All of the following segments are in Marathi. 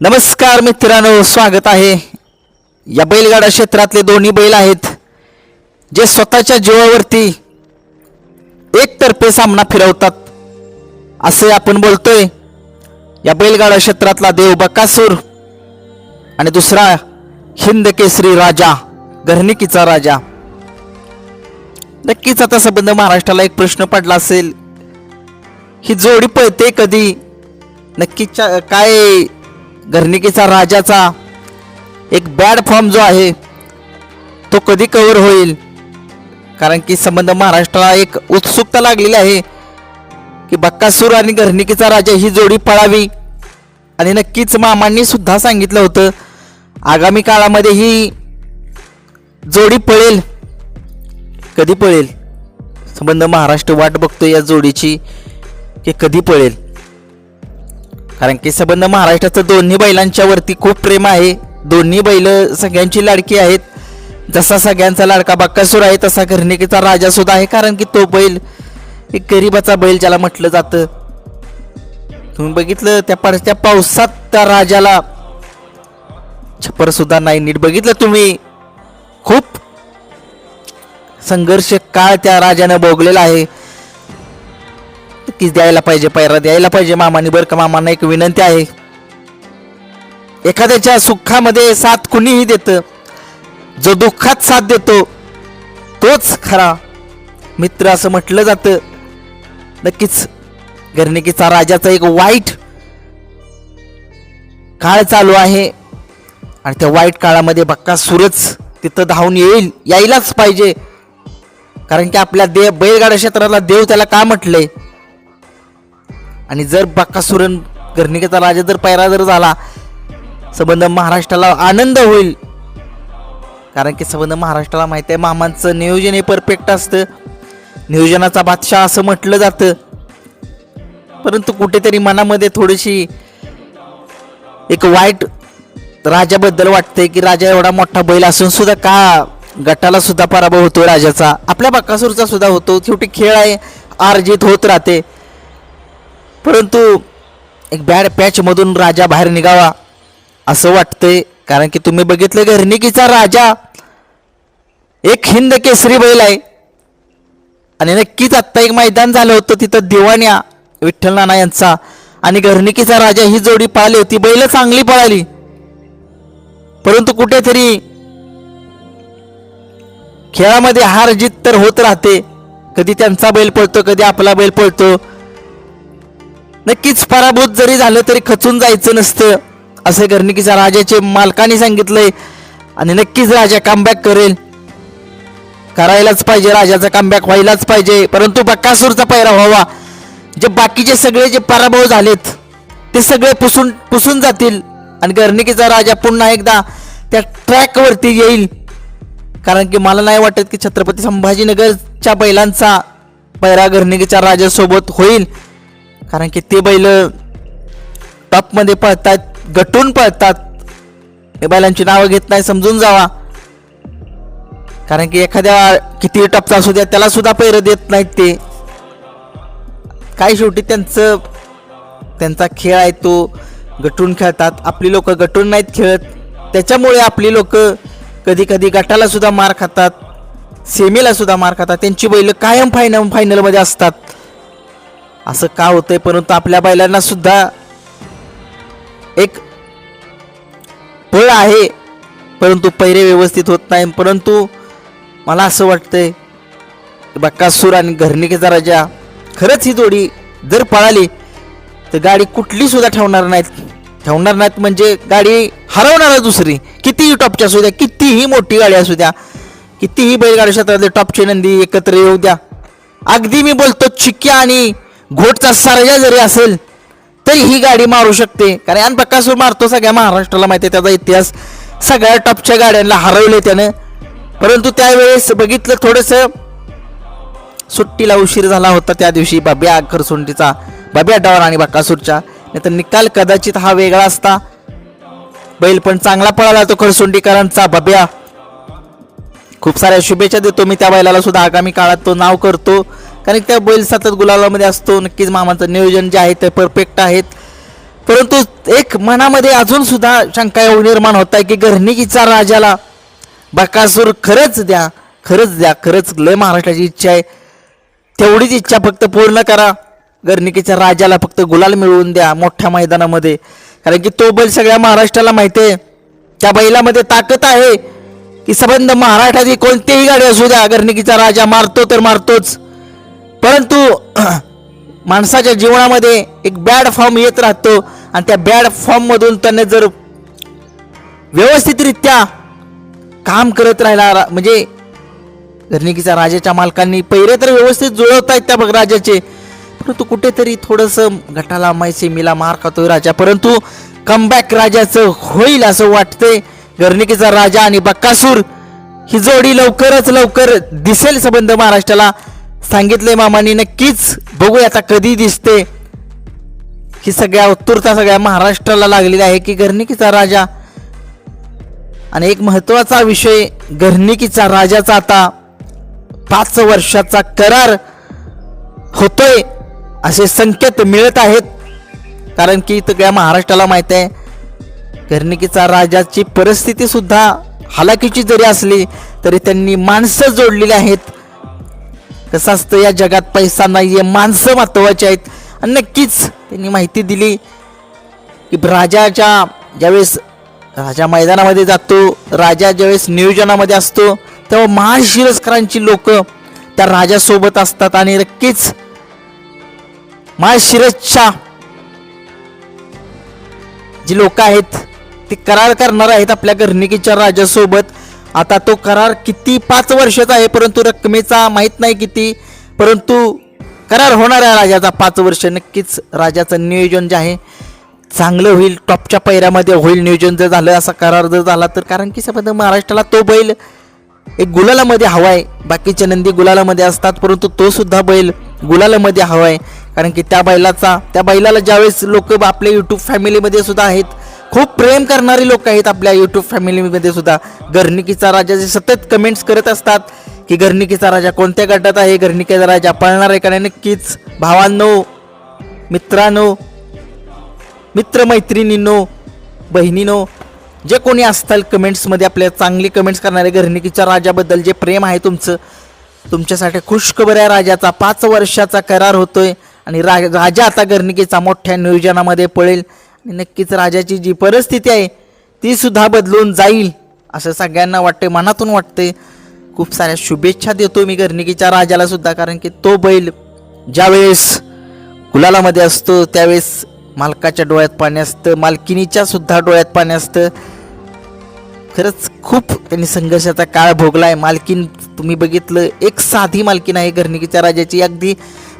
नमस्कार मित्रांनो स्वागत आहे. या बैलगाडा क्षेत्रातले दोन्ही बैल आहेत जे स्वतःच्या जीवावरती एकतर्फे सामना फिरवतात. असे आपण बोलतोय. या बैलगाडा क्षेत्रातला देव बकासूर आणि दुसरा हिंद केसरी राजा घरणिकीचा राजा. नक्कीच आता संबंध महाराष्ट्राला एक प्रश्न पडला असेल. ही जोडी पळते कधी? नक्कीच काय घरणिकेचा राजाचा एक बॅड फॉर्म जो आहे तो कधी कव्हर होईल? कारण की संबंध महाराष्ट्राला एक उत्सुकता लागलेली आहे की बक्कासूर आणि घरणिकेचा राजा ही जोडी पळावी. आणि नक्कीच मामांनी सुद्धा सांगितलं होतं आगामी काळामध्ये ही जोडी पळेल. कधी पळेल? संबंध महाराष्ट्र वाट बघतो या जोडीची की कधी पळेल? कारण की संबंध महाराष्ट्राचं दोन्ही बैलांच्या वरती खूप प्रेम आहे. दोन्ही बैल सगळ्यांची लाडकी आहेत. जसा सगळ्यांचा लाडका बक्कासूर आहे तसा घरणिकेचा राजा सुद्धा आहे. कारण की तो बैल एक गरीबाचा बैल ज्याला म्हटलं जातं. तुम्ही बघितलं त्या पडत्या पावसात त्या राजाला छप्पर सुद्धा नाही नीट बघितलं तुम्ही? खूप संघर्ष काळ त्या राजानं भोगलेला आहे. नक्कीच द्यायला पाहिजे पैरा द्यायला पाहिजे मामाने. बरं का मामांना एक विनंती आहे. एखाद्याच्या सुखामध्ये साथ कुणीही देतं जो दुःखात साथ देतो तोच खरा. मित्र असं म्हटलं जातं. नक्कीच घरणिकीचा राजाचा एक वाईट काळ चालू आहे. आणि त्या वाईट काळामध्ये बक्का सुरच तिथं धावून येईल यायलाच पाहिजे. कारण की आपल्या देव बैलगाडा क्षेत्राला देव त्याला का म्हटलंय? आणि जर बक्कासुरन गर्णिकेचा राजा जर पैरा जर झाला संबंध महाराष्ट्राला आनंद होईल. कारण की संबंध महाराष्ट्राला माहिती आहे मामांचं नियोजन हे परफेक्ट असतं. नियोजनाचा बादशाह असं म्हटलं जातं. परंतु कुठेतरी मनामध्ये थोडीशी एक वाईट राजाबद्दल वाटतंय की राजा एवढा मोठा बैल असून सुद्धा का गटाला सुद्धा पराभव होतो राजाचा. आपल्या बक्कासूरचा सुद्धा होतो. शेवटी खेळ आहे आर्जित होत राहते. परंतु एक बॅड पॅचमधून राजा बाहेर निघावा असं वाटतंय. कारण की तुम्ही बघितलं घरणिकीचा राजा एक हिंद केसरी बैल आहे. आणि नक्कीच आत्ता एक मैदान झालं होतं तिथं दिवाण्या विठ्ठल नाना यांचा. आणि घरणिकीचा राजा ही जोडी पाहिली होती बैल चांगली पळाली. परंतु कुठेतरी खेळामध्ये हार जीत तर होत राहते. कधी त्यांचा बैल पळतो कधी आपला बैल पळतो. नक्कीच पराभूत जरी झालं तरी खचून जायचं नसतं. असे घरणिकीच्या राजाचे मालकाने सांगितलंय. आणि नक्कीच राजा कमबॅक करेल. करायलाच पाहिजे राजाचा कमबॅक व्हायलाच पाहिजे. परंतु बक्कासूरचा पैरा व्हावा. जे बाकीचे सगळे जे पराभव झालेत ते सगळे पुसून पुसून जातील. आणि गर्णिकीचा राजा पुन्हा एकदा त्या ट्रॅकवरती येईल. कारण की मला नाही वाटत की छत्रपती संभाजीनगरच्या बैलांचा पैरा गर्णिकीच्या राजासोबत होईल. कारण की ते बैल टॉपमध्ये पळतात गटून पळतात. हे बैलांची नावं घेत नाही समजून जावा. कारण की एखाद्या किती टपचा असू द्या त्याला सुद्धा पैर देत नाहीत ते. काय शेवटी त्यांचं त्यांचा खेळ आहे तो. गटून खेळतात. आपली लोक गटून नाहीत खेळत. त्याच्यामुळे आपली लोक कधी कधी गटाला सुद्धा मार खातात सेमीला सुद्धा मार खातात. त्यांची बैल कायम फायनल फायनलमध्ये असतात. असं का होतंय? परंतु आपल्या बैलांना सुद्धा एक पळ आहे. परंतु पैरे व्यवस्थित होत नाही. परंतु मला असं वाटतंय बक्कासूर आणि घरणिकेचा राजा खरंच ही जोडी जर पळाली तर गाडी कुठली सुद्धा ठेवणार नाहीत. ठेवणार नाहीत म्हणजे गाडी हरवणार दुसरी. कितीही टॉपची असू द्या कितीही मोठी गाडी असू द्या कितीही बैलगाडी क्षेत्रातले टॉपची नंदी एकत्र येऊ द्या. अगदी मी बोलतो चिक्क्या आणि घोटचा सरजा जरी असेल तरी ही गाडी मारू शकते. कारण यान बक्कासूर मारतो सगळ्या महाराष्ट्राला माहिती आहे त्याचा इतिहास. सगळ्या टॉपच्या गाड्यांना हरवले त्यानं. परंतु त्यावेळेस बघितलं थोडंसं सुट्टीला उशीर झाला होता त्या दिवशी बाब्या खरसुंडीचा बाब्या डावर आणि बक्कासूरच्या नाही तर निकाल कदाचित हा वेगळा असता. बैल पण चांगला पळाला तो खरसुंडीकरांचा बब्या. खूप साऱ्या शुभेच्छा देतो मी त्या बैलाला सुद्धा. आगामी काळात तो नाव करतो. कारण त्या बैल सतत गुलालामध्ये असतो. नक्कीच मामाचं नियोजन जे आहे ते परफेक्ट आहेत. परंतु एक मनामध्ये अजून सुद्धा शंका निर्माण होत आहे की घरणिकीचा राजाला बकासूर खरंच द्या खरंच द्या खरंच लय महाराष्ट्राची इच्छा आहे. तेवढीच इच्छा फक्त पूर्ण करा. गर्निकीच्या राजाला फक्त गुलाल मिळवून द्या मोठ्या मैदानामध्ये. कारण की तो बैल सगळ्या महाराष्ट्राला माहिती आहे. त्या बैलामध्ये ताकद आहे की संबंध महाराष्ट्राची कोणतीही गाडी असू द्या गर्निकीचा राजा मारतो तर मारतोच. परंतु माणसाच्या जीवनामध्ये एक बॅड फॉर्म येत राहतो आणि त्या बॅड फॉर्ममधून त्याने जर व्यवस्थितरित्या काम करत राहिला रा- म्हणजे घरणिकीच्या राजाच्या मालकांनी पहिरे तर व्यवस्थित जुळवत आहेत त्या बघ राजाचे परंतु कुठेतरी थोडंसं गटाला मैसेमीला मार खातोय राजा. परंतु कमबॅक राजाचं होईल असं वाटतंय. घरणिकीचा राजा आणि बक्कासूर ही जोडी लवकरच लवकर दिसेल संबंध महाराष्ट्राला. सांगितले मामाने नक्कीच बघूया आता कधी दिसते. ही सगळ्या उत्तुरता सगळ्या महाराष्ट्राला लागलेली आहे की घरणिकीचा राजा. आणि एक महत्त्वाचा विषय घरणिकीचा राजाचा आता पाच वर्षाचा करार होतोय असे संकेत मिळत आहेत. कारण की सगळ्या महाराष्ट्राला माहीत आहे घरणिकीचा राजाची परिस्थिती सुद्धा हालाकीची जरी असली तरी त्यांनी माणसं जोडलेली आहेत. कसं असतं या जगात पैसा नाहीये माणसं महत्त्वाची आहेत. आणि नक्कीच त्यांनी माहिती दिली की राजाच्या ज्यावेळेस राजा मैदानामध्ये जातो राजा ज्यावेळेस नियोजनामध्ये असतो तेव्हा महाशिरस्करांची लोक त्या राजासोबत असतात. आणि नक्कीच महाशिरसच्या जी लोक आहेत ते करार करणार आहेत आपल्या घरणिकीच्या राजासोबत. आता तो करार किती पाच वर्षाचा आहे परंतु रकमेचा माहीत नाही किती. परंतु करार होणार आहे राजाचा पाच वर्ष नक्कीच राजाचं नियोजन जे आहे चांगलं होईल टॉपच्या पैऱ्यामध्ये होईल नियोजन जर झालं असा करार जर झाला तर कारण की संबंध महाराष्ट्राला तो बैल एक गुलालामध्ये हवा आहे बाकीचे नंदी गुलालामध्ये असतात परंतु तो सुद्धा बैल गुलालामध्ये हवा आहे कारण की त्या बैलाचा त्या बैलाला ज्यावेळेस लोक आपल्या यूट्यूब फॅमिलीमध्ये सुद्धा आहेत खूप प्रेम करणारी लोक आहेत आपल्या यूट्यूब फॅमिलीमध्ये सुद्धा. गर्निकीचा राजा जे सतत कमेंट्स करत असतात की गर्निकीचा राजा कोणत्या गटात आहे गर्निकीचा राजा पळणार आहे का नाही नक्कीच. भावांनो मित्रांनो मित्रमैत्रिणींनो बहिणीनो जे कोणी असताल कमेंट्समध्ये आपल्या चांगली कमेंट्स करणारे घरणिकीच्या राजाबद्दल जे प्रेम आहे तुमचं तुमच्यासाठी खुशखबर आहे राजाचा. पाच वर्षाचा करार होतोय आणि रा राजा आता घरणिकीचा मोठ्या नियोजनामध्ये पळेल. आणि नक्कीच राजाची जी परिस्थिती आहे ती सुद्धा बदलून जाईल असं सगळ्यांना वाटते मनातून वाटते खूप साऱ्या शुभेच्छा देतो मी घरणिकीच्या राजाला सुद्धा कारण की तो बैल ज्यावेळेस गुलालामध्ये असतो त्यावेळेस मालकाच्या डोळ्यात पाणी असतं मालकिनीच्या सुद्धा डोळ्यात पाणी असतं. खरंच खूप त्यांनी संघर्षाचा काळ भोगलाय. मालकीन तुम्ही बघितलं एक साधी मालकीन आहे घरणिकीच्या राजाची. अगदी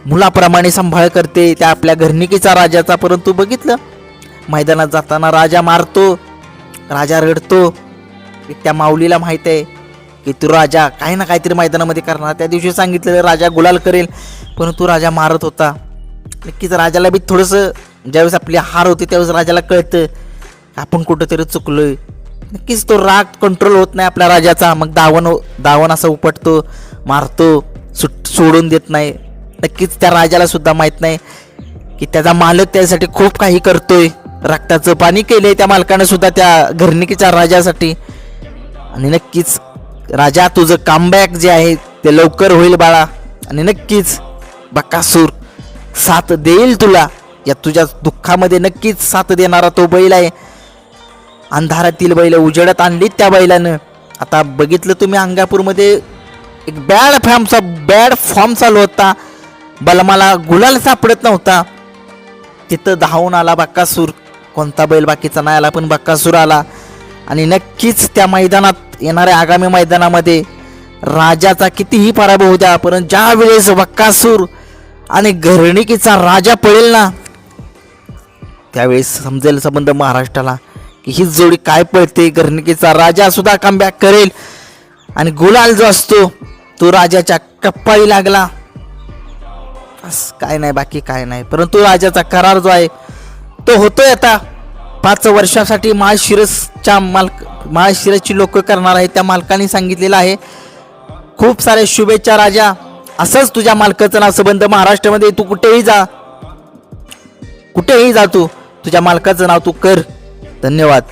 मुलाप्रमाणे सांभाळ करते त्या आपल्या घरणिकीचा राजाचा परंतु बघितलं मैदानात जाताना राजा मारतो राजा रडतो. त्या माऊलीला माहीत आहे की तू राजा काही ना काहीतरी मैदानामध्ये करणार. त्या दिवशी सांगितलेलं राजा गुलाल करेल परंतु राजा मारत होता. नक्कीच राजाला बी थोडंसं ज्यावेळेस आपली हार होती त्यावेळेस राजाला कळतं आपण कुठंतरी चुकलोय. नक्कीच तो राग कंट्रोल होत नाही आपल्या राजाचा. मग दावण दावण असं उपटतो मारतो सुट सोडून देत नाही. नक्कीच त्या राजाला सुद्धा माहीत नाही की त्याचा मालक त्यासाठी खूप काही करतोय. रक्ताचं पाणी केलंय त्या मालकानं सुद्धा त्या घरणिकीच्या राजासाठी. आणि नक्कीच राजा तुझं कामबॅक जे आहे ते लवकर होईल बाळा. आणि नक्कीच बकासूर साथ देईल तुला. या तुझ्या दुःखामध्ये नक्कीच साथ देणारा तो बैल आहे. अंधारातील बैल उजेडत आणलीत त्या बैलानं. आता बघितलं तुम्ही अंगापूरमध्ये एक बॅड फॉर्मचा बॅड फॉर्म चालू होता. बलमाला गुलाल सापडत नव्हता. तिथं धावून आला बक्कासूर कोणता बैल बाकीचा नाही आला पण बक्कासूर आला. आणि नक्कीच त्या मैदानात येणाऱ्या आगामी मैदानामध्ये राजाचा कितीही पराभव होऊ द्या परंतु ज्या वेळेस बक्कासूर आणि घरणिकीचा राजा पळेल ना त्यावेळेस समजेल संबंध महाराष्ट्राला की ही जोडी काय पळते घरणिकीचा राजा सुद्धा कमबॅक करेल. आणि गुलाल जो असतो तो राजाच्या कप्पाळी लागला. बस काय नाही बाकी काय नाही. परंतु राजाचा करार जो आहे तो होतोय आता. पाच वर्षासाठी महाशिरसच्या मालक महाशिरसची लोक करणार आहे त्या मालकाने सांगितलेलं आहे. खूप साऱ्या शुभेच्छा राजा. असंच तुझ्या मालकाचं नाव संबंध महाराष्ट्रामध्ये तू कुठेही जा. कुठेही जा तू. तुझ्या मालकाचं नाव तू कर. धन्यवाद.